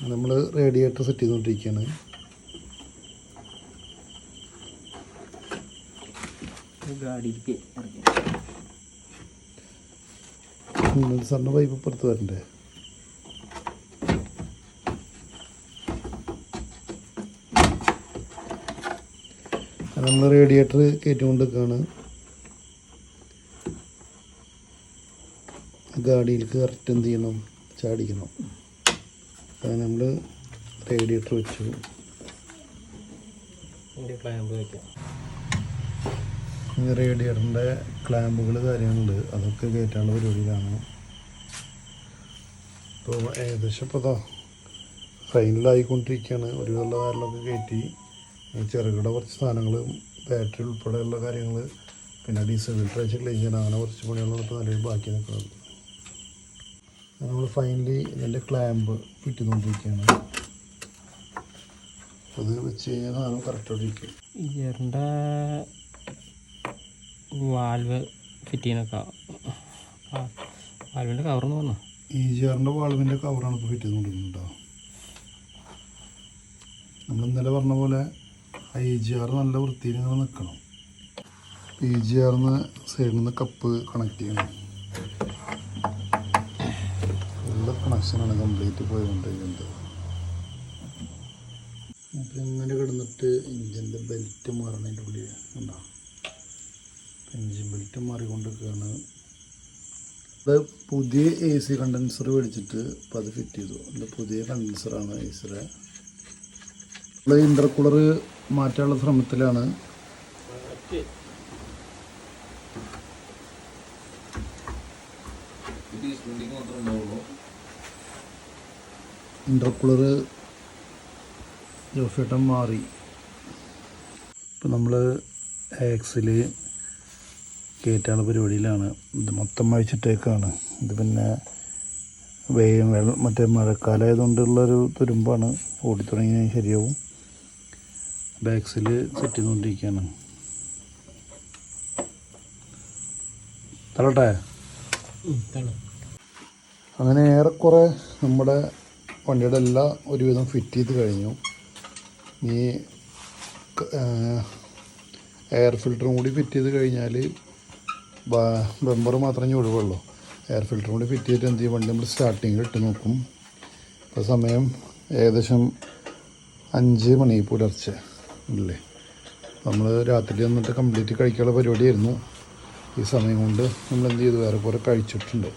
നമ്മൾ radiator set ചെയ്തുകൊണ്ടിരിക്കുകയാണ് സണ്ണ pipe പുറത്ത് വരണ്ടേ? നമ്മൾ റേഡിയേറ്റർ കയറ്റിക്കൊണ്ടിരിക്കുകയാണ് ഗാഡിയിലേക്ക് കറക്റ്റ് എന്ത് ചെയ്യണം? ചാടിക്കണം. അങ്ങനെ നമ്മൾ റേഡിയേറ്റർ വെച്ചു. റേഡിയേറ്ററിന്റെ ക്ലാമ്പുകൾ കാര്യങ്ങളുണ്ട്. അതൊക്കെ കയറ്റാനുള്ള പരിപാടിയിലാണ്. ഇപ്പോൾ ഏകദേശം ഇപ്പോൾ അതാ ഫൈനലായിക്കൊണ്ടിരിക്കുകയാണ് ഒരു വെള്ള കാര്യങ്ങളൊക്കെ കയറ്റി ചെറുകിട കുറച്ച് സാധനങ്ങൾ ബാറ്ററി ഉൾപ്പെടെയുള്ള കാര്യങ്ങൾ പിന്നെ ഡീസൽ ഫിൽട്ടറേഷൻ ക്ലീൻ ചെയ്യണം അങ്ങനെ കുറച്ച് പണികളാണ് ഇപ്പോൾ നിലവിൽ ബാക്കി നിൽക്കുന്നത് നമ്മൾ ഫൈനലി ഇതിന്റെ ക്ലാമ്പ് ഫിറ്റുകൊണ്ടിരിക്കുകയാണ് അത് വെച്ച് കഴിഞ്ഞാൽ സാധനം കറക്റ്റോടിരിക്കും ഈ ഗിയറിന്റെ വാൽവ് ഫിറ്റ് ചെയ്യുന്നൊക്കെ വാൽവിന്റെ കവറെന്ന് പറഞ്ഞു ഈ ജിആറിന്റെ വാൾവിന്റെ കവറാണ് ഇപ്പോൾ ഫിറ്റ് ചെയ്തുകൊണ്ടിരുന്നത് കേട്ടോ നമ്മൾ ഇന്നലെ പറഞ്ഞ പോലെ ഐ ജി ആർ നല്ല വൃത്തിയിൽ ഇങ്ങനെ നിൽക്കണം. ഈ ജി ആറിന്ന് സൈഡിൽ നിന്ന് കപ്പ് കണക്ട് ചെയ്യണം നല്ല കണക്ഷനാണ് കംപ്ലീറ്റ് പോയിക്കൊണ്ടിരിക്കുന്നത്. അപ്പം ഇങ്ങനെ കിടന്നിട്ട് ഇഞ്ചിന്റെ ബെൽറ്റ് മാറണതിന്റെ ഉള്ളിൽ ഉണ്ടാവും ഇഞ്ചിൻ ബെൽറ്റ് മാറിക്കൊണ്ടിരിക്കുകയാണ്. അത് പുതിയ എ സി കണ്ടൻസർ മേടിച്ചിട്ട് ഇപ്പം അത് ഫിറ്റ് ചെയ്തു. എന്റെ പുതിയ കണ്ടൻസറാണ് എ സിയുടെ നമ്മൾ ഇന്റർകൂളർ മാറ്റാനുള്ള ശ്രമത്തിലാണ്. ഇന്റർകൂളർ ജോഫേട്ടൻ മാറി. ഇപ്പം നമ്മൾ ആക്സിൽ കയറ്റാനുള്ള പരിപാടിയിലാണ്. ഇത് മൊത്തം അഴിച്ചിട്ടേക്കാണ്. ഇത് പിന്നെ വെയിൽ വെള്ളം മറ്റേ മഴക്കാലമായതുകൊണ്ടുള്ളൊരു തുരുമ്പാണ്. ഓടി തുടങ്ങിയാൽ ശരിയാവും ബാക്സിൽ സെറ്റ് ചെയ്തുകൊണ്ടിരിക്കുകയാണ് തള്ളട്ടെ? അങ്ങനെ ഏറെക്കുറെ നമ്മുടെ വണ്ടിയുടെ എല്ലാം ഒരുവിധം ഫിറ്റ് ചെയ്ത് കഴിഞ്ഞു. ഈ എയർ ഫിൽറ്ററും കൂടി ഫിറ്റ് ചെയ്ത് കഴിഞ്ഞാൽ ബമ്പർ മാത്രമേ ഒഴിവുള്ളൂ. എയർ ഫിൽറ്ററും കൂടി ഫിറ്റ് ചെയ്തിട്ട് എന്ത് ചെയ്യും? വണ്ടി നമ്മൾ സ്റ്റാർട്ടിങ്ങിൽ ഇട്ട് നോക്കും. ഇപ്പോൾ സമയം ഏകദേശം അഞ്ച് മണി പുലർച്ചെ അല്ലേ? നമ്മൾ രാത്രി വന്നിട്ട് കംപ്ലീറ്റ് കഴിക്കാനുള്ള പരിപാടിയായിരുന്നു. ഈ സമയം കൊണ്ട് നമ്മൾ എന്ത് ചെയ്തു? വേറെ കുറെ കഴിച്ചിട്ടുണ്ട്.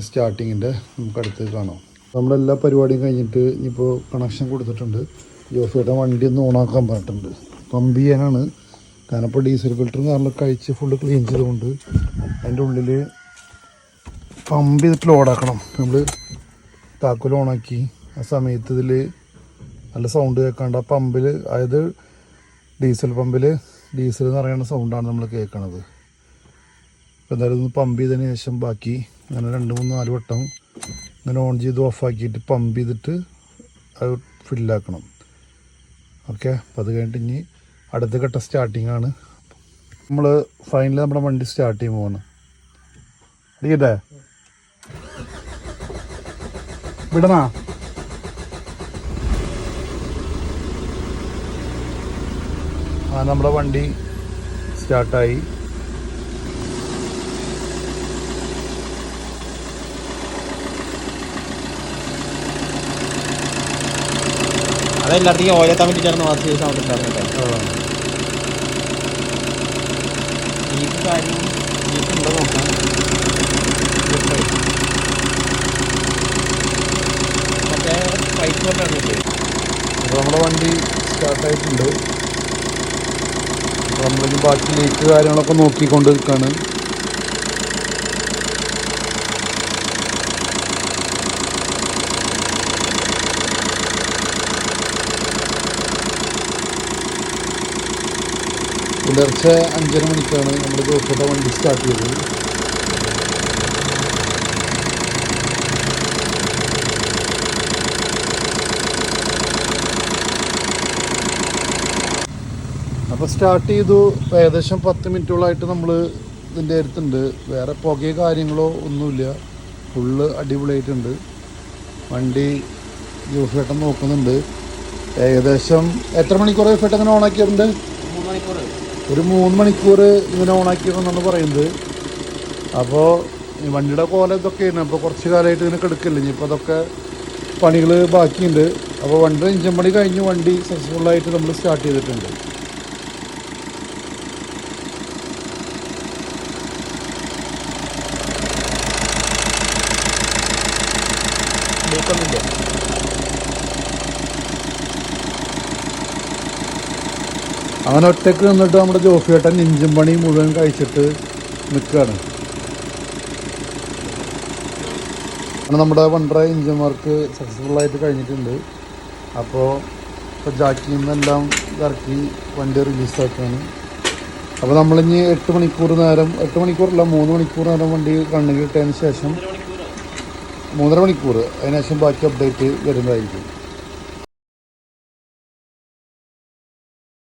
സ്റ്റാർട്ടിങ്ങിന്റെ നമുക്ക് അടുത്ത് കാണാം. നമ്മളെല്ലാ പരിപാടിയും കഴിഞ്ഞിട്ട് ഇനിയിപ്പോൾ കണക്ഷൻ കൊടുത്തിട്ടുണ്ട്. ജോഫിയുടെ വണ്ടി ഒന്ന് ഓണാക്കാൻ പറഞ്ഞിട്ടുണ്ട്. പമ്പ് ചെയ്യാനാണ്. കാരണം ഇപ്പോൾ ഡീസൽ ഫിൽറ്ററും കാരണം കഴിച്ച് ഫുള്ള് ക്ലീൻ ചെയ്തുകൊണ്ട് അതിന്റെ ഉള്ളിൽ പമ്പ് ചെയ്തിട്ട് ലോഡാക്കണം നമ്മൾ താക്കോൽ ഓണാക്കി. ആ സമയത്ത് ഇതിൽ നല്ല സൗണ്ട് കേൾക്കാണ്ട് ആ പമ്പിൽ അതായത് ഡീസൽ പമ്പിൽ ഡീസൽ എന്ന് പറയുന്ന സൗണ്ടാണ് നമ്മൾ കേൾക്കണത് എന്തായാലും ഒന്ന് പമ്പ് ചെയ്തതിന് ശേഷം ബാക്കി അങ്ങനെ രണ്ട് മൂന്ന് നാല് വട്ടം ഇങ്ങനെ ഓൺ ചെയ്ത് ഓഫാക്കിയിട്ട് പമ്പ് ചെയ്തിട്ട് അത് ഫില്ലാക്കണം ഓക്കെ അപ്പം അത് കഴിഞ്ഞിട്ട് ഇനി അടുത്ത ഘട്ട സ്റ്റാർട്ടിംഗ് ആണ്. നമ്മൾ ഫൈനലി നമ്മുടെ വണ്ടി സ്റ്റാർട്ട് ചെയ്യാൻ പോവാണ്. അടിക്കട്ടെ? വിടണാ? ആ നമ്മുടെ വണ്ടി സ്റ്റാർട്ടായി അതെല്ലായിടത്തേക്കും ഓയിലെത്താൻ വേണ്ടിയിട്ടാണ് വാസ് സൗണ്ട് ഉണ്ടായിരുന്നത് ഈ കാര്യം ഉണ്ടോ നോക്കാം. മറ്റേ പൈപ്പ് കൊണ്ടാണ് നമ്മുടെ വണ്ടി സ്റ്റാർട്ടായിട്ടുണ്ട് അപ്പോൾ നമ്മളിനി ബാക്കി ലീക്ക് കാര്യങ്ങളൊക്കെ നോക്കിക്കൊണ്ട് നിൽക്കുകയാണ് പുലർച്ചെ അഞ്ചര മണിക്കാണ് നമ്മുടെ ജോഫിയുടെ വണ്ടി സ്റ്റാർട്ട് ചെയ്തത്. അപ്പോൾ സ്റ്റാർട്ട് ചെയ്തു. ഏകദേശം പത്ത് മിനിറ്റോളായിട്ട് നമ്മൾ ഇതിന്റെ അടുത്തുണ്ട്. വേറെ പുകയോ കാര്യങ്ങളോ ഒന്നുമില്ല. ഫുള്ള് അടിപൊളിയായിട്ടുണ്ട്. വണ്ടി ജോഫേട്ടൻ നോക്കുന്നുണ്ട്. ഏകദേശം എത്ര മണിക്കൂർ ജോഫേട്ടൻ ഇങ്ങനെ ഓണാക്കിയിട്ടുണ്ട് മൂന്ന് മണിക്കൂർ ഒരു മൂന്ന് മണിക്കൂർ ഇങ്ങനെ ഓണാക്കിയെന്നാണ് പറയുന്നത്. അപ്പോൾ വണ്ടിയുടെ കോല ഇതൊക്കെയാണ്. അപ്പോൾ കുറച്ച് കാലമായിട്ട് ഇങ്ങനെ കിടക്കില്ല. ഇനിയിപ്പോൾ അതൊക്കെ പണികൾ ബാക്കിയുണ്ട്. അപ്പോൾ വണ്ടി ഇഞ്ചൻ പണി കഴിഞ്ഞ് വണ്ടി സക്സസ്ഫുള്ളായിട്ട് നമ്മൾ സ്റ്റാർട്ട് ചെയ്തിട്ടുണ്ട്. ലീക്കൊന്നുമില്ല അങ്ങനെ ഒറ്റയ്ക്ക് നിന്നിട്ട് നമ്മുടെ ജോഫിയേട്ടൻ ഇഞ്ചും പണി മുഴുവൻ കഴിച്ചിട്ട് നിൽക്കുകയാണ്. അങ്ങനെ നമ്മുടെ വണ്ടറ ഇഞ്ചൻ വർക്ക് ആയിട്ട് കഴിഞ്ഞിട്ടുണ്ട്. അപ്പോൾ ഇപ്പോൾ ജാക്കിയിൽ നിന്നെല്ലാം ഇറക്കി വണ്ടി റിലീസാക്കുകയാണ് അപ്പോൾ നമ്മളിനി എട്ട് മണിക്കൂർ നേരം എട്ട് മണിക്കൂറല്ല മൂന്ന് മണിക്കൂർ നേരം വണ്ടി കണ്ണിൽ ഇട്ടതിന് ശേഷം മൂന്നര മണിക്കൂർ. അതിനുശേഷം ബാക്കി അപ്ഡേറ്റ് വരുന്നതായിരിക്കും.